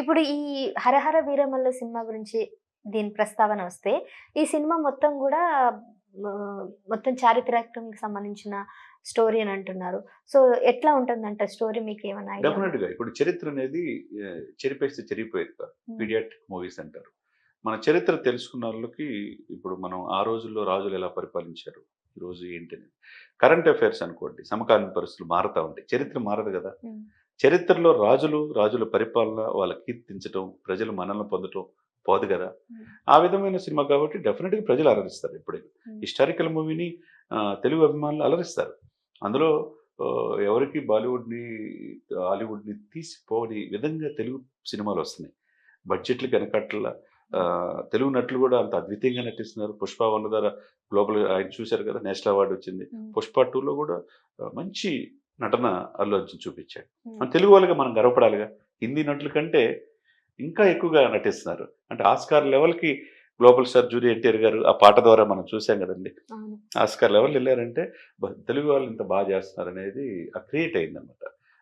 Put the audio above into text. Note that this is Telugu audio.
ఇప్పుడు ఈ హరహర వీరమల్ల సినిమా గురించి దీని ప్రస్తావన వస్తే ఈ సినిమా మొత్తం కూడా మొత్తం చారిత్రాత్మక సంబంధించిన స్టోరీ అని అంటున్నారు. సో ఎట్లా ఉంటుందంట స్టోరీ? మీకు ఏమైనా idea ఉందా? డెఫినెట్గా. ఇప్పుడు చరిత్ర అనేది చెరిపేస్తే చెరిగిపోయేది కాదు. మూవీస్ అంటారు. మన చరిత్ర తెలుసుకున్న వాళ్ళకి ఇప్పుడు మనం ఆ రోజుల్లో రాజులు ఎలా పరిపాలించారు? ఈ రోజు ఏంటని కరెంట్ అఫైర్స్ అనుకోండి సమకాలీన పరిస్థితులు మారుతూ ఉంటాయి. చరిత్ర మారదు కదా. చరిత్రలో రాజులు రాజుల పరిపాలన వాళ్ళ కీర్తించడం ప్రజలు మనల్ని పొందడం పోదు కదా? ఉమ్, ఆ విధమైన సినిమా కాబట్టి డెఫినెట్గా ప్రజలు అలరిస్తారు ఎప్పుడైనా. ఉమ్, హిస్టారికల్ మూవీని తెలుగు అభిమానులు అలరిస్తారు. అందులో ఎవరికి బాలీవుడ్ని హాలీవుడ్ని తీసిపోని విధంగా తెలుగు సినిమాలు వస్తున్నాయి. బడ్జెట్లు కనకట్ల తెలుగు నటులు కూడా అంత అద్వితీయంగా నటిస్తున్నారు. పుష్ప వన్ ద్వారా గ్లోబల్ ఆయన చూశారు కదా నేషనల్ అవార్డు వచ్చింది. ఉమ్, పుష్ప టూలో కూడా మంచి నటన అల్లు అర్జున్ చూపించాడు. మన తెలుగు వాళ్ళగా మనం గర్వపడాలిగా. హిందీ నటుల కంటే ఇంకా ఎక్కువగా నటిస్తున్నారు. అంటే ఆస్కార్ లెవెల్కి గ్లోబల్ స్టార్ జూరి ఎన్టీఆర్ గారు ఆ పాట ద్వారా మనం చూసాం కదండి. ఆస్కార్ లెవెల్ వెళ్ళారంటే తెలుగు వాళ్ళు ఇంత బాగా చేస్తున్నారు అనేది క్రియేట్ అయిందన్నమాట.